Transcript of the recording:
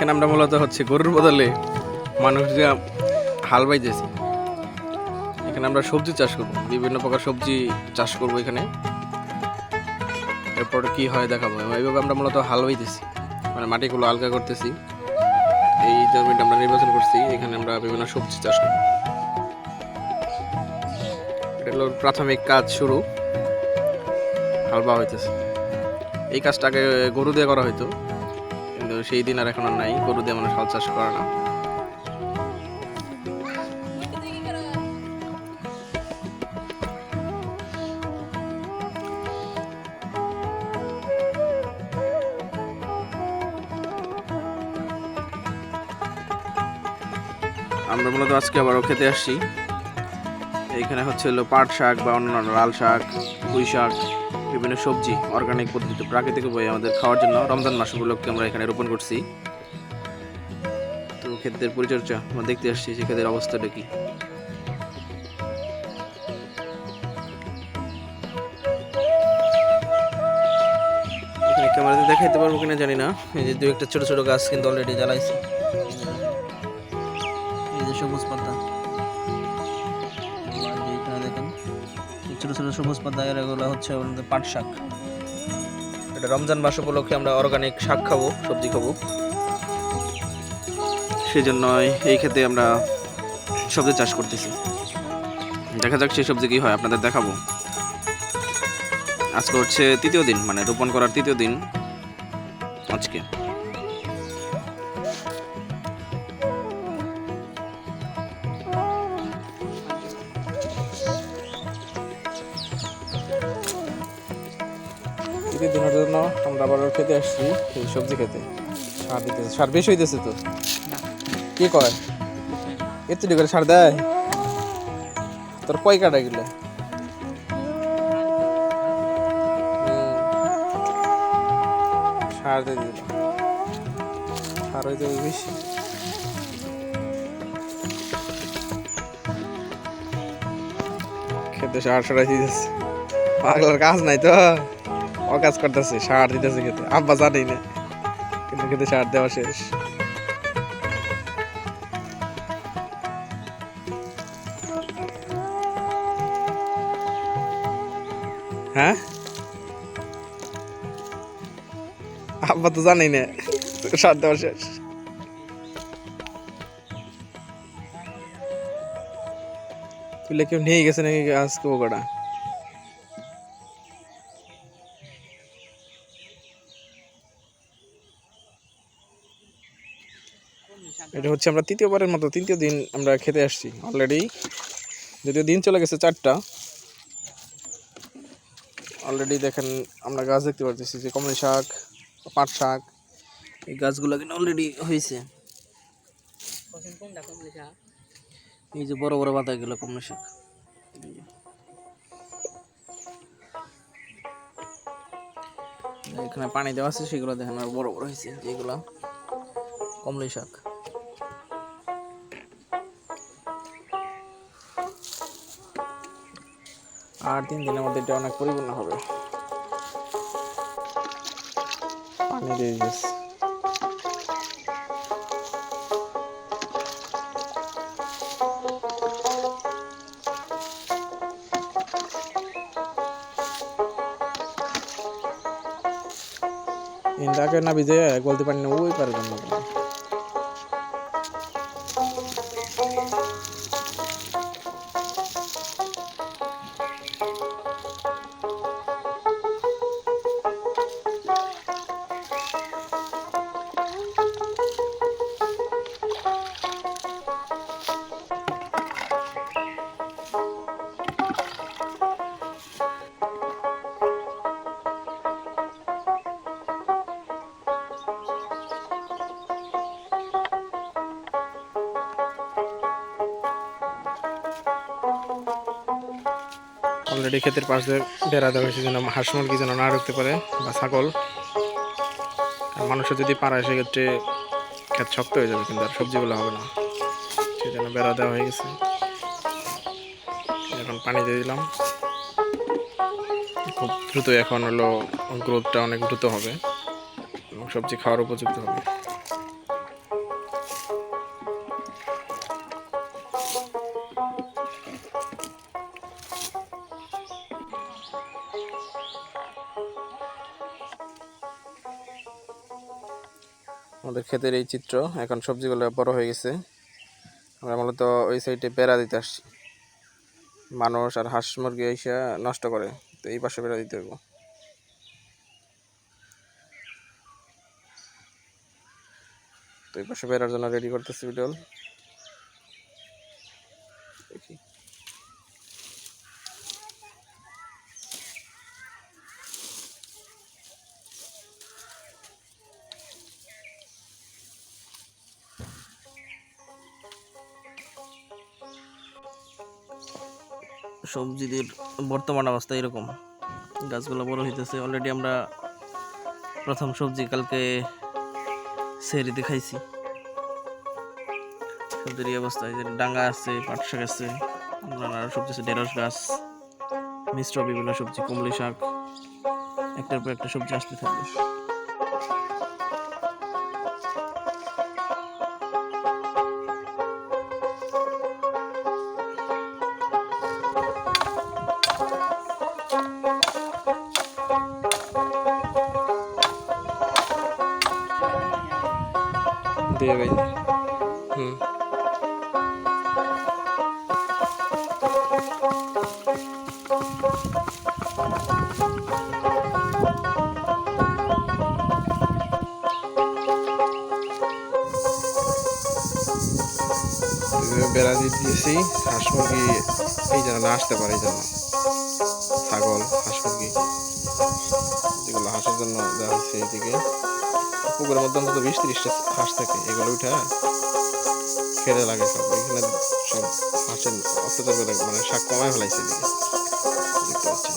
এখানে আমরা মূলত হচ্ছে গরুর বদলে মানুষ যে হাল বাইতেছি। এখানে আমরা সবজি চাষ করব, বিভিন্ন প্রকার সবজি চাষ করব এখানে। এরপর কি হয় দেখাবো, এইভাবে আমরা মূলত হাল বাইতেছি। মানে মাটিগুলো আলগা করতেছি। এই জমিটা আমরা নির্বাচন করছি, এখানে আমরা বিভিন্ন সবজি চাষ করব। প্রাথমিক কাজ শুরু। হালবা হইতেছে। এই কাজটা আগে গরু দিয়ে করা হইতো। সেই দিন আর এখন আর নাই। গরু দিয়ে মানুষ হাল চাষ করে না। আমরা মূলত আজকে আবারও খেতে আসছি। এইখানে হচ্ছে হলো পাট শাক বা অন্যান্য লাল শাক, পুঁই শাক। বিভিন্ন সবজি অর্গানিক পদ্ধতিতে, প্রাকৃতিক উপায়ে আমাদের খাওয়ার জন্য রমজান মাস উপলক্ষে আমরা এখানে রোপণ করছি। তো ক্ষেতের পরিচর্যা, আমরা দেখতে আসছি সে ক্ষেতের অবস্থাটা কি। ক্যামেরাতে দেখাইতে পারব কিনা জানি না। এই যে দু একটা ছোট ছোট গাছ কিন্তু অলরেডি জ্বালাইছে। এই যে সবুজ পাতা। ছোট ছোট সবুজ পাতা, এগুলো হচ্ছে আমাদের পাট শাক। এটা রমজান মাস উপলক্ষে আমরা অর্গানিক শাক খাব, সবজি খাব। সেই জন্য এই ক্ষেতে আমরা সবজি চাষ করতেছি। দেখা যাক সেই সবজি কী হয়, আপনাদের দেখাবো। আজকে হচ্ছে তৃতীয় দিন মানে রোপণ করার তৃতীয় দিন আজকে। তৃতীয় দিনের জন্য আমরা আবার খেতে আসছি এই সবজি খেতে। সার দিতেছে সার বেশি হইতেছে তো। কি কয়? এত করে সার দেয়? তোর কয় কাটা গেলে সার দিয়ে দিল। সার হইতে বেশি। খেতে সার সারাই দিতেছে। পাগলার কাজ নাই তো। অকাজ করতেছে, সার দিতেছে খেতে। আব্বা জানেই না, কিন্তু খেতে সার দেওয়া শেষ। হ্যাঁ? আব্বা তো জানেই না, সার দেওয়া শেষ। তুলে কেউ নিয়ে গেছে নাকি আজকে ওটা এটা হচ্ছে আমরা তৃতীয়বারের মতো, তৃতীয় দিন আমরা খেতে আসছি অলরেডি যদিও দিন চলে গেছে চারটা। অলরেডি দেখেন আমরা গাছ দেখতে পারতেছি যে কমলা শাক, পাট শাক, এই গাছগুলো কিন্তু অলরেডি হয়েছে। এই যে বড় বড় পাতা গেলো কমলা শাক। এখানে পানি দেওয়া আছে, সেগুলো দেখেন আর বড় বড় হয়েছে, যেগুলো কমলি শাক। আর তিন দিনের মধ্যে এটা অনেক পরিপূর্ণ হবে। পানি দিয়ে দিয়েছে ইন্দাকে না ভিজে গলতে পারি না ওই পারবেন না। অলরেডি ক্ষেতের পাশ দিয়ে বেড়া দেওয়া হয়েছে, যেন হাঁস মুরগি যেন না ঢুকতে পারে বা ছাগল। আর মানুষের যদি পাড়ায় সেক্ষেত্রে ক্ষেত শক্ত হয়ে যাবে, কিন্তু আর সবজিগুলো হবে না। সেই জন্য বেড়া দেওয়া হয়ে গেছে। এখন পানি দিয়ে দিলাম। খুব দ্রুত এখন হলো গ্রোথটা অনেক দ্রুত হবে এবং সবজি খাওয়ার উপযুক্ত হবে। আমাদের ক্ষেতের এই চিত্র। এখন সবজিগুলো বড় হয়ে গেছে। আমরা মূলত ওই সাইডে বেড়া দিতে আসছি। মানুষ আর হাঁস মুরগি এসে নষ্ট করে, তো এই পাশে বেড়া দিতে হইব। তো এই পাশে বেড়ার জন্য রেডি করতেছি ভিডিও দেখি। সবজিদের বর্তমান অবস্থা এরকম। গাছগুলো বড় হইতেছে। অলরেডি আমরা প্রথম সবজি কালকে সেরিতে খাইছি সবজির এই অবস্থা যে ডাঙ্গা আছে, পাট শাক আছে, নানা সবজি আছে, ঢেঁড়স গাছ, মিশ্র বিভিন্ন সবজি, কুমলি শাক, একটার পর একটা সবজি আসতে থাকবে দিয়ে ভাই বেড়া দিয়ে দিয়েছি, হাঁস মুরগি এই যেন আসতে পারে, এই জন্য ছাগল, হাঁস মুরগি, যেগুলো হাঁসের জন্য দেওয়া হয়েছে এইদিকে। পুকুরের মধ্যে অন্তত বিশ ত্রিশটা হাঁস থাকে, এগুলো উঠে খেতে লাগে সব। এখানে সব হাঁসের অত্যাচার করে মানে শাক কমায় ফেলাইছে দেখতে পাচ্ছি